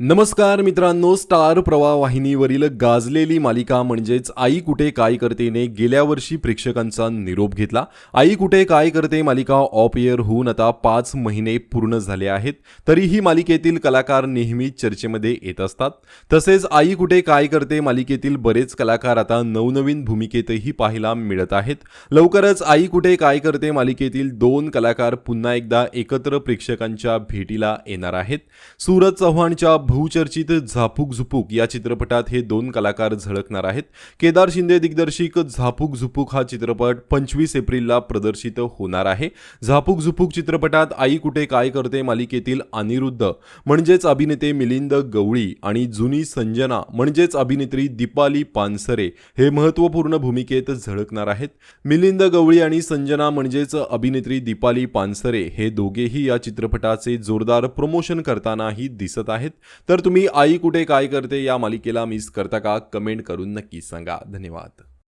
नमस्कार मित्रांनो स्टार प्रवाह वाहिनीवरील गाजलेली मालिका म्हणजेच आई कुठे काय करतेने गेल्या वर्षी प्रेक्षकांचा निरोप घेतला. आई कुठे काय करते मालिका ऑफ इयर होऊन आता पाच महिने पूर्ण झाले आहेत तरीही मालिकेतील कलाकार नेहमी चर्चेमध्ये येत असतात. तसेच आई कुठे काय करते मालिकेतील बरेच कलाकार आता नवनवीन भूमिकेतही पाहायला मिळत आहेत. लवकरच आई कुठे काय करते मालिकेतील दोन कलाकार पुन्हा एकदा एकत्र प्रेक्षकांच्या भेटीला येणार आहेत. सूरज चव्हाणच्या बहुचर्चित झापूक झुपूक या चित्रपटात हे दोन कलाकार झळकणार आहेत. केदार शिंदे दिग्दर्शिक झापूक झुपूक हा चित्रपट पंचवीस एप्रिलला प्रदर्शित होणार आहे. झापूक झुपूक चित्रपटात आई कुठे काय करते मालिकेतील अनिरुद्ध म्हणजेच अभिनेते मिलिंद गवळी आणि जुनी संजना म्हणजेच अभिनेत्री दीपाली पानसरे हे महत्त्वपूर्ण भूमिकेत झळकणार आहेत. मिलिंद गवळी आणि संजना म्हणजेच अभिनेत्री दीपाली पानसरे हे दोघेही या चित्रपटाचे जोरदार प्रमोशन करतानाही दिसत आहेत. तर तुम्ही आई कुठे काय करते या मालिकेला मिस करता का? कमेंट करून नक्की सांगा. धन्यवाद.